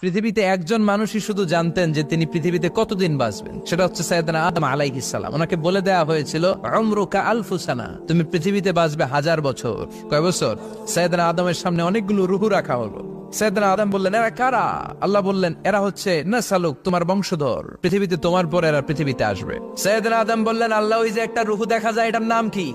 পৃথিবীতে একজন মানুষই শুধু জানতেন যে তিনি পৃথিবীতে কতদিন বাঁচবেন। সেটা হচ্ছে সৈয়দনা আদম আলাইহিস সালাম। ওনাকে বলে দেওয়া হয়েছিল, উমরুকা আলফুসানা। তুমি পৃথিবীতে বাঁচবে হাজার বছর। কয় বছর? সৈয়দনা আদমের সামনে অনেকগুলো রুহু রাখা হলো। সৈয়দনা আদম বললেন, এরা কারা? আল্লাহ বললেন, এরা হচ্ছে না সালুক তোমার বংশধর। পৃথিবীতে তোমার পর এরা পৃথিবীতে আসবে। সৈয়দনা আদম বললেন, আল্লাহ, ওই যে একটা রুহু দেখা যায়, এটার নাম কি?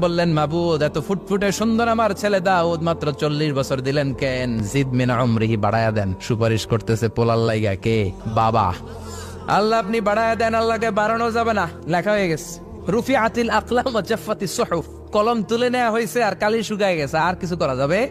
বললেন, মাবুদ, এত ফুটফুটে সুন্দর আমার ছেলে মাত্র চল্লিশ বছর দিলেন কেন? জিদ দেন। সুপারিশ করতেছে পোলার বাবা। আল্লাহ আপনি দেন, আল্লাহকে যাবে না। লেখা হয়ে গেছে। আতিল কলম তুলে নেওয়া হয়েছে আর কালি শুকায় গেছে। আর কিছু করা যাবে?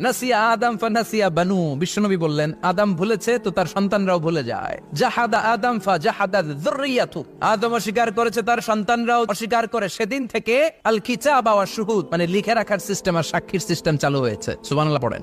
নাসিয়া আদাম ফা নাসিয়া বানু। বিশ্বনবী বললেন, আদম ভুলেছে তো তার সন্তানরাও ভুলে যায়। জাহাদা আদাম ফা জাহাদা যুররিয়াতু। আদম অস্বীকার করেছে তার সন্তানরাও অস্বীকার করে। সেদিন থেকে আল কিতাব ওয়া শুহুদ মানে লিখে রাখার সিস্টেম আর সাক্ষীর সিস্টেম চালু হয়েছে। সুবহানাল্লাহ পড়েন।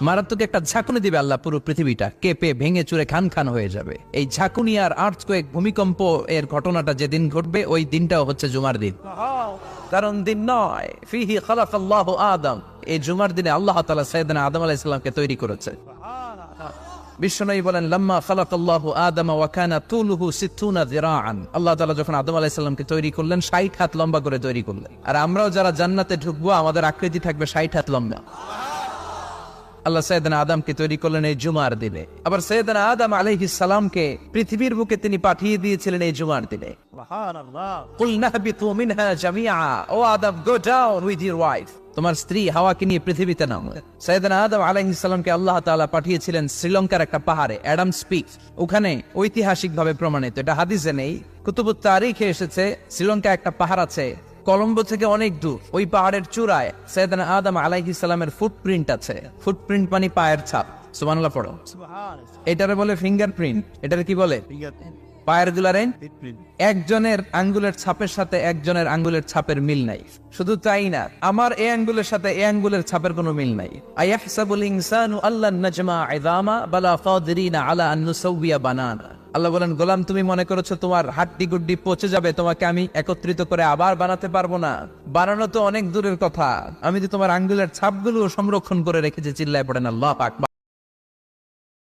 মারাত্মক একটা ঝাঁকুনি দিবে আল্লাহ পুরো পৃথিবীটা। কেঁপে, ভেঙে চুরে খান খান হয়ে যাবে। এই ঝাঁকুনি আর আর্থকোয়েক ভূমিকম্প এর ঘটনাটা যেদিন ঘটবে, ওই দিনটাও হচ্ছে জুমার দিন। কারণ দিন নয়। ফিহি আল্লাহ আদম। এই জুমার দিনে আল্লাহ তাআলা সাইয়েদনা আদম আলাইহিস সালামকে তৈরি করেছে। বলেন, লাম্মা খালাক আল্লাহ আদম ওয়া কানা তুলুহু সিত্তুনা যিরাআন। আল্লাহ তাআলা যখন আদম আলাইহিস সালামকে তৈরি করলেন 60 হাত লম্বা করে তৈরি করলেন। আর আমরাও যারা জান্নাতে ঢুকবো, আমাদের আকৃতি থাকবে 60 হাত লম্বা। আল্লাহ সৈয়দনা আদমকে তৈরি করলেন এই জুমার দিনে। আবার সৈয়দনা আদম আলাইহিস সালামকে পৃথিবীর বুকে তিনি পাঠিয়ে দিয়েছিলেন এই জুমার দিনে। ও Adam go down with wife তোমার স্ত্রী হাওয়াকে নিয়ে পৃথিবীতে নামো। সৈয়দনা আদম আলাইহিস সালামকে আল্লাহ তাআলা পাঠিয়েছিলেন শ্রীলঙ্কার একটা পাহাড়ে অ্যাডাম স্পিক ওখানে ঐতিহাসিকভাবে প্রমাণিত এটা হাদিসে নেই। কুতুবুত তারিখে এসেছে শ্রীলঙ্কা একটা পাহাড় আছে কলম্বো থেকে অনেক দূর ওই পাহাড়ের চূড়ায় সৈয়দানা আদম আলাইহিস সালামের ফুটপ্রিন্ট আছে। ফুটপ্রিন্ট মানে পায়ের ছাপ। সুবহানাল্লাহ পড়ো। এটারে বলে ফিঙ্গারপ্রিন্ট এটারে কি বলে? পায়ের গুলারে একজনের আঙ্গুলের ছাপের সাথে একজনের আঙ্গুলের ছাপের মিল নাই। শুধু তাই না আমার এই আঙ্গুলের সাথে এই আঙ্গুলের ছাপের কোনো মিল নাই। আয়াহসাবুল ইনসানু আল্লাহ নাজমা ইদামা বালা আলা আন নুসাউবিয়া বানানা। আল্লাহ বলেন, গোলাম, তুমি মনে করেছ তোমার হাড্ডি গুড্ডি পচে যাবে, তোমাকে আমি একত্রিত করে আবার বানাতে পারব না। বানানো তো অনেক দূরের কথা। আমি তো তোমার আঙ্গুলের ছাপগুলো সংরক্ষণ করে রেখেছি, চিল্লায় পড়েন আল্লাহ পাক।